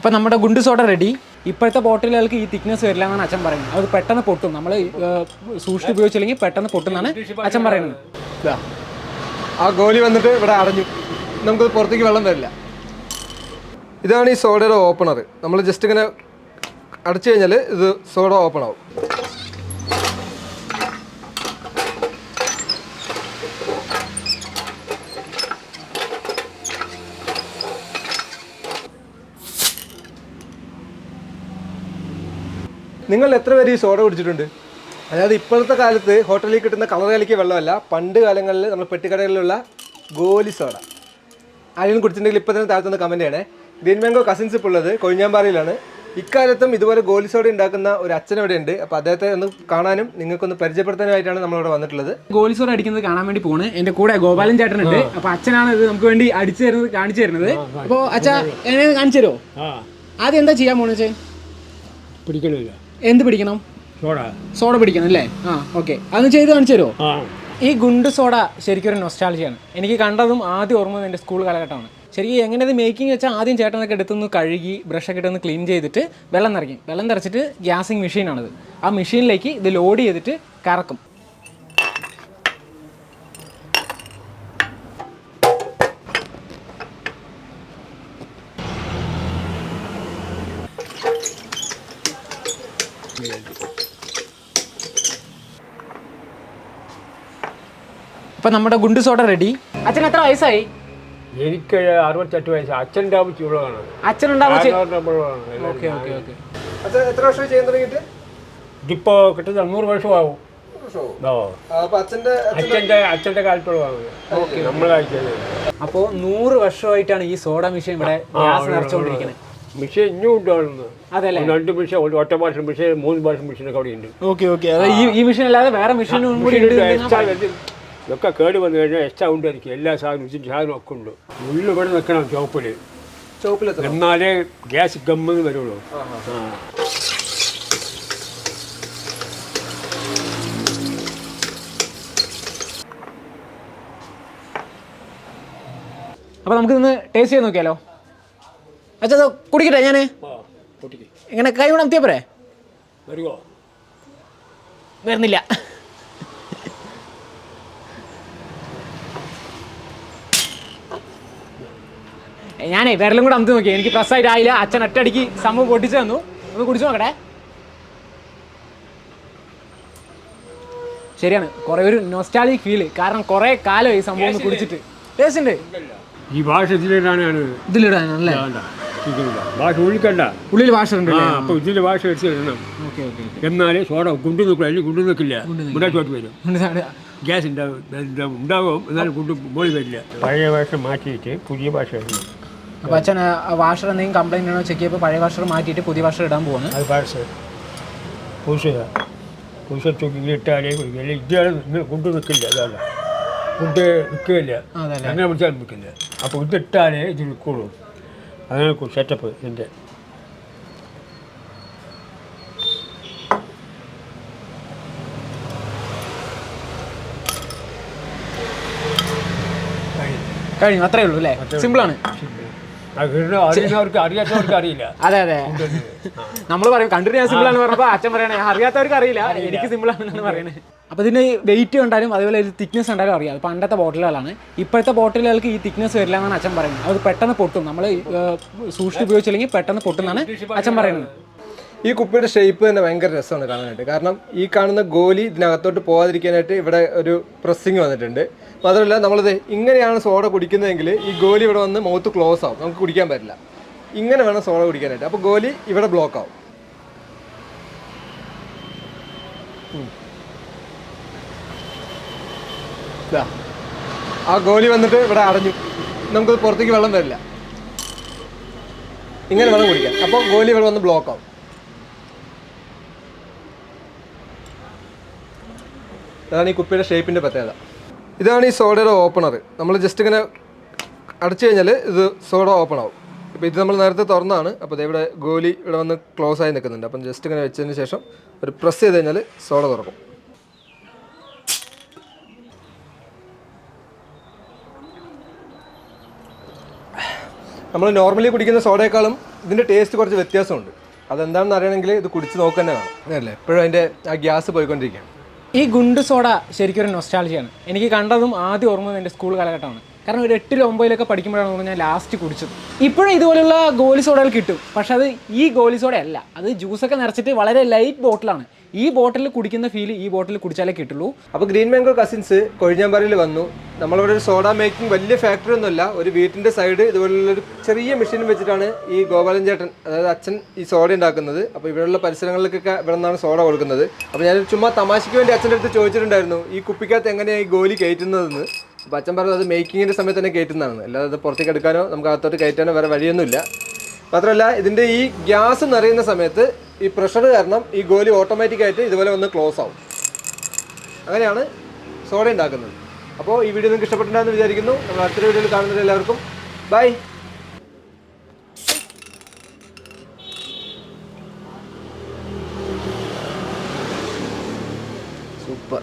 അപ്പോൾ നമ്മുടെ ഗുണ്ട് soda ready ഇപ്പോഴത്തെ ബോട്ടിലുകൾക്ക് ഈ തിക്നെസ് വരില്ല എന്നാണ് അച്ഛൻ പറയുന്നത്. അത് പെട്ടെന്ന് പൊട്ടും. നമ്മൾ സൂക്ഷിച്ച് ഉപയോഗിച്ചില്ലെങ്കിൽ പെട്ടെന്ന് പൊട്ടും എന്നാണ് അച്ഛൻ പറയുന്നത്. ആ ഗോലി വന്നിട്ട് ഇവിടെ അടഞ്ഞു. നമുക്ക് പുറത്തേക്ക് വെള്ളം വരില്ല. ഇതാണ് ഈ സോഡയുടെ ഓപ്പണർ നമ്മൾ ജസ്റ്റ് ഇങ്ങനെ അടച്ചു കഴിഞ്ഞാൽ ഇത് സോഡ ഓപ്പൺ ആവും. നിങ്ങൾ എത്ര പേര് ഈ സോഡ കുടിച്ചിട്ടുണ്ട്? അതായത് ഇപ്പോഴത്തെ കാലത്ത് ഹോട്ടലിൽ കിട്ടുന്ന കളർ കലക്കിയ വെള്ളമല്ല പണ്ട് കാലങ്ങളിൽ നമ്മൾ പെട്ടിക്കടകളിലുള്ള ഗോലി സോഡ. ആരെങ്കിലും കുടിച്ചിട്ടുണ്ടെങ്കിൽ ഇപ്പോൾ തന്നെ താഴ്ത്തുന്ന കമന്റ് ആണ് ഗ്രീൻ മാംഗോ കസിൻസ് ഇപ്പോൾ ഉള്ളത് കൊഴിഞ്ഞാമ്പാറയിലാണ്. ഇക്കാലത്തും ഇതുപോലെ ഗോലി സോഡ ഉണ്ടാക്കുന്ന ഒരു അച്ഛൻ ഇവിടെ ഉണ്ട്. അപ്പോൾ അദ്ദേഹത്തെ ഒന്ന് കാണാനും നിങ്ങൾക്കൊന്ന് പരിചയപ്പെടുത്താനായിട്ടാണ് നമ്മളിവിടെ വന്നിട്ടുള്ളത്. ഗോലി സോഡ അടിക്കുന്നത് കാണാൻ വേണ്ടി പോണ്. എന്റെ കൂടെ ഗോപാലൻ ചേട്ടനുണ്ട് അപ്പോൾ അച്ഛനാണ് ഇത് നമുക്ക് വേണ്ടി അടിച്ചു തരുന്നത് കാണിച്ചു തരുന്നത്. അപ്പോൾ അച്ഛാ എന്നെ കാണിച്ചു തരുമോ? ആ. ആദ്യം എന്താ ചെയ്യാൻ പോണെന്ന് വെച്ചാൽ പിടിക്കണില്ല. എന്ത് പിടിക്കണം? സോഡ. സോഡ പിടിക്കണം അല്ലേ? ആ ഓക്കെ അത് ചെയ്ത് കാണിച്ചു തരുമോ ഈ ഗുണ്ട് സോഡ ശരിക്കും ഒരു നൊസ്റ്റാളജിയാണ് എനിക്ക് കണ്ടതും ആദ്യം ഓർമ്മ എന്റെ സ്കൂൾ കാലഘട്ടമാണ്. ശരിക്കും എങ്ങനെ ഇത് മേക്കിംഗ് വെച്ചാൽ ആദ്യം ചേട്ടനൊക്കെ എടുത്തൊന്ന് കഴുകി ബ്രഷൊക്കെ ഇട്ടൊന്ന് ക്ലീൻ ചെയ്തിട്ട് വെള്ളം നിറയ്ക്കും. വെള്ളം നിറച്ചിട്ട് ഗ്യാസിങ് മെഷീനാണിത് ആ മെഷീനിലേക്ക് ഇത് ലോഡ് ചെയ്തിട്ട് കറക്കും. അപ്പം നമ്മുടെ ഗുണ്ടു സോഡ റെഡി അച്ഛൻ എത്ര വയസ്സായി? എനിക്ക് അറുപത്തെട്ട് വയസ്സ്. അച്ഛന്റെ ആവശ്യം ഉള്ളതാണ് അച്ഛനുണ്ടാവുക ഓക്കെ ഓക്കെ ഓക്കെ അച്ഛൻ എത്ര വർഷം ചെയ്യാൻ തുടങ്ങിയിട്ട്? ഇതിപ്പോൾ കിട്ടുന്ന നൂറ് വർഷമാവും. ഓ അപ്പോൾ അച്ഛന്റെ അച്ഛന്റെ അച്ഛന്റെ കാലത്തുള്ളതാണ്. നമ്മൾ കഴിച്ചത്. അപ്പോൾ നൂറ് വർഷമായിട്ടാണ് ഈ സോഡ മെഷീൻ ഇവിടെ ഗ്യാസ് നിറച്ചുകൊണ്ടിരിക്കുന്നത് മിഷൻ ഇനിയും ഉണ്ടാവുന്നത് അതെല്ലേ? രണ്ട് മിഷൻ ഒരു ഒറ്റ ഭാഷ മിഷൻ മൂന്ന് ഭാഷ മിഷീനൊക്കെ അവിടെ ഉണ്ട്. Okay okay. ഈ ഈ മെഷീൻ അല്ലാതെ വേറെ മിഷീനും കൂടി ഉണ്ട് എന്ന് എക്സ്ട്രാ ഇതൊക്കെ കേട് വന്നു കഴിഞ്ഞാൽ എക്സ്ട്രാ ഉണ്ടായിരിക്കും എല്ലാ സാധനം ഒക്കെ ഉണ്ട്. ഉള്ളിൽ ഇവിടെ നിൽക്കണം ചോപ്പിൽ ചോപ്പിൽ എന്നാലേ ഗ്യാസ് ഗമ്മെന്ന് വരുള്ളൂ. ആ അപ്പോൾ നമുക്ക് ഇന്ന് ടേസ്റ്റ് ചെയ്ത് നോക്കിയാലോ? അച്ഛാ ഇത് കുടിക്കട്ടെ ഞാൻ ഇങ്ങനെ കൈ കൊണ്ട് അമത്തിയാ പോരെ വരുമോ വരുന്നില്ല. ഞാനേ വിരലും കൂടെ അമത്തി നോക്കി എനിക്ക് പ്രസ്സായിട്ട് ആയില്ല അച്ഛൻ ഒറ്റയടിക്ക് സംഭവം പൊട്ടിച്ചു തന്നു. ഒന്ന് കുടിച്ചു നോക്കട്ടെ. ശരിയാണ്. കുറേ ഒരു നോസ്റ്റാലി ഫീൽ കാരണം കുറേ കാലം ഈ സംഭവം ഒന്ന് കുടിച്ചിട്ട്. ടേസ്റ്റ് ഉണ്ട് ഈ ഭാഷ ഇതിലിടാനാണ്. ഇതിലിടാനല്ലേ ഭാഷ ഒഴിക്കണ്ട ഉള്ളിൽ വാഷർ ഉണ്ട് ആ അപ്പോൾ ഇതിന്റെ ഭാഷ വെച്ച് ഇടണം ഓക്കെ ഓക്കെ. എന്നാലേ സോഡ കുണ്ടു നിൽക്കില്ല അല്ലെങ്കിൽ കുണ്ടു നിൽക്കില്ല. മുന്നോട്ട് ചോട്ട് വരും. ഗ്യാസ് ഉണ്ടാവും. എന്നാലും കുണ്ടു മോളി വരില്ല. പഴയ ഭാഷ മാറ്റിയിട്ട് പുതിയ ഭാഷ ഇടണം അപ്പോൾ അച്ഛൻ വാഷർ എന്തെങ്കിലും കംപ്ലൈന്റ് ആണോ ചെക്ക് ചെയ്യുമ്പോൾ പഴയ വാഷർ മാറ്റിയിട്ട് പുതിയ വാഷർ ഇടാൻ പോകുന്നു അത് ഭാഷ. പൂശുക. പൂശ തൂക്കി ഇങ്ങനെ ഇട്ടാലേ കുടിക്കില്ല അല്ലെങ്കിൽ ഇതാണ് ഇങ്ങനെ കുണ്ടു നിൽക്കില്ല അതല്ല കുണ്ട് നിൽക്കില്ല അതല്ലേ അങ്ങനെ പിടിച്ചാൽ നിൽക്കില്ല. അപ്പോൾ ഇതിട്ടാലേ ഇത് നിൽക്കുള്ളൂ. അങ്ങനെ സെറ്റപ്പ് ഇതിന്റെ. കഴിഞ്ഞു അത്രേ ഉള്ളൂ അല്ലേ? സിമ്പിളാണ് അത് അതെ അതെ. നമ്മൾ പറയും കണ്ടിട്ട് ഞാൻ സിമ്പിൾ ആണ് പറഞ്ഞപ്പോൾ അച്ഛൻ പറയണേ അറിയാത്തവർക്ക് അറിയില്ല എനിക്ക് സിമ്പിൾ ആണെന്നാണ് പറയുന്നത് അപ്പോൾ ഇതിന് വെയിറ്റ് കണ്ടാലും അതുപോലെ ഒരു തിക്നെസ് കണ്ടാലും അറിയാം. അത് പണ്ടത്തെ ബോട്ടിലുകളാണ്. ഇപ്പോഴത്തെ ബോട്ടിലുകൾക്ക് ഈ തിക്നെസ് വരില്ല എന്നാണ് അച്ഛൻ പറയുന്നത്. അത് പെട്ടെന്ന് പൊട്ടും. നമ്മൾ സൂക്ഷിച്ച് ഉപയോഗിച്ചില്ലെങ്കിൽ പെട്ടെന്ന് പൊട്ടും എന്നാണ് അച്ഛൻ പറയുന്നത്. ഈ കുപ്പിയുടെ ഷേപ്പ് തന്നെ ഭയങ്കര രസമാണ് കാണാനായിട്ട്. കാരണം ഈ കാണുന്ന ഗോലി ഇതിനകത്തോട്ട് പോകാതിരിക്കാനായിട്ട് ഇവിടെ ഒരു പ്രസ്സിങ് വന്നിട്ടുണ്ട്. മാത്രമല്ല നമ്മളിത് ഇങ്ങനെയാണ് സോഡ കുടിക്കുന്നതെങ്കിൽ ഈ ഗോലി ഇവിടെ വന്ന് മൗത്ത് ക്ലോസ് ആവും. നമുക്ക് കുടിക്കാൻ പറ്റില്ല. ഇങ്ങനെ വേണം സോഡ കുടിക്കാനായിട്ട്. അപ്പോൾ ഗോലി ഇവിടെ ബ്ലോക്ക് ആവും. ആ ഗോലി വന്നിട്ട് ഇവിടെ അടഞ്ഞു. നമുക്ക് പുറത്തേക്ക് വെള്ളം വരില്ല. ഇങ്ങനെ വെള്ളം കുടിക്കാം. അപ്പോൾ ഗോലി ഇവിടെ വന്ന് ബ്ലോക്ക് ആവും. അതാണ് ഈ കുപ്പിയുടെ ഷേപ്പിന്റെ പ്രത്യേകത. ഇതാണ് ഈ സോഡയുടെ ഓപ്പണർ നമ്മൾ ജസ്റ്റ് ഇങ്ങനെ അടച്ചു കഴിഞ്ഞാൽ ഇത് സോഡ ഓപ്പൺ ആവും. ഇപ്പോൾ ഇത് നമ്മൾ നേരത്തെ തുറന്നാണ്. അപ്പോൾ ഇവിടെ ഗോലി ഇവിടെ വന്ന് ക്ലോസ് ആയി നിൽക്കുന്നുണ്ട്. അപ്പം ജസ്റ്റ് ഇങ്ങനെ വെച്ചതിന് ശേഷം ഒരു പ്രസ് ചെയ്ത് കഴിഞ്ഞാൽ സോഡ തുറക്കും. നമ്മൾ നോർമലി കുടിക്കുന്ന സോഡയേക്കാളും ഇതിന്റെ ടേസ്റ്റ് കുറച്ച് വ്യത്യാസമുണ്ട്. അതെന്താണെന്ന് അറിയണമെങ്കിൽ ഇത് കുടിച്ച് നോക്കുക തന്നെ വേണം. അതല്ലേ എപ്പോഴും അതിന്റെ ആ ഗ്യാസ് പോയിക്കൊണ്ടിരിക്കുകയാണ്. ഈ ഗുണ്ട് സോഡ ശരിക്കും ഒരു നൊസ്റ്റാളജിയാണ് എനിക്ക് കണ്ടതും ആദ്യം ഓർമ്മ എന്റെ സ്കൂൾ കാലഘട്ടമാണ്. കാരണം ഒരു എട്ടിലും ഒമ്പതിലൊക്കെ പഠിക്കുമ്പോഴാണ് ഞാൻ ലാസ്റ്റ് കുടിച്ചത്. ഇപ്പോഴും ഇതുപോലുള്ള ഗോലി സോഡകൾ കിട്ടും. പക്ഷെ അത് ഈ ഗോലി സോഡ അല്ല അത് ജ്യൂസൊക്കെ നിറച്ചിട്ട് വളരെ ലൈറ്റ് ബോട്ടിലാണ് ഈ ബോട്ടിൽ കുടിക്കുന്ന ഫീൽ ഈ ബോട്ടിൽ കുടിച്ചാലേ കിട്ടുള്ളൂ. അപ്പോൾ ഗ്രീൻ മാംഗോ കസിൻസ് കൊഴിഞ്ഞാമ്പാറയിൽ വന്നു. നമ്മളിവിടെ ഒരു സോഡ മേക്കിംഗ് വലിയ ഫാക്ടറി ഒന്നുമല്ല. ഒരു വീട്ടിന്റെ സൈഡ് ഇതുപോലുള്ളൊരു ചെറിയ മെഷീൻ വെച്ചിട്ടാണ് ഈ ഗോപാലൻ ചേട്ടൻ അതായത് അച്ഛൻ ഈ സോഡ ഉണ്ടാക്കുന്നത്. അപ്പോൾ ഇവിടെയുള്ള പരിസരങ്ങളിലേക്കൊക്കെ ഇവിടെ നിന്നാണ് സോഡ കൊടുക്കുന്നത്. അപ്പോൾ ഞാൻ ചുമ്മാ തമാശയ്ക്ക് വേണ്ടി അച്ഛന്റെ അടുത്ത് ചോദിച്ചിട്ടുണ്ടായിരുന്നു ഈ കുപ്പിക്കകത്ത് എങ്ങനെയാണ് ഈ ഗോലി കയറ്റുന്നതെന്ന്? അപ്പോൾ അച്ഛൻ പറഞ്ഞത് അത് മേക്കിങ്ങിന്റെ സമയത്ത് തന്നെ കയറ്റുന്നതാണ്. അല്ലാതെ അത് പുറത്തേക്ക് എടുക്കാനോ നമുക്ക് അകത്തോട്ട് കയറ്റാനോ വേറെ വഴിയൊന്നുമില്ല. മാത്രമല്ല ഇതിന്റെ ഈ ഗ്യാസ് നിറയുന്ന സമയത്ത് ഈ പ്രഷർ കാരണം ഈ ഗോലി ഓട്ടോമാറ്റിക്കായിട്ട് ഇതുപോലെ ഒന്ന് ക്ലോസ് ആവും. അങ്ങനെയാണ് സോഡ ഉണ്ടാക്കുന്നത്. അപ്പോൾ ഈ വീഡിയോ നിങ്ങൾക്ക് ഇഷ്ടപ്പെട്ടിട്ടുണ്ടെന്ന് വിചാരിക്കുന്നു. നമ്മൾ അടുത്തൊരു വീഡിയോയിൽ കാണുന്നത് എല്ലാവർക്കും ബൈ സൂപ്പർ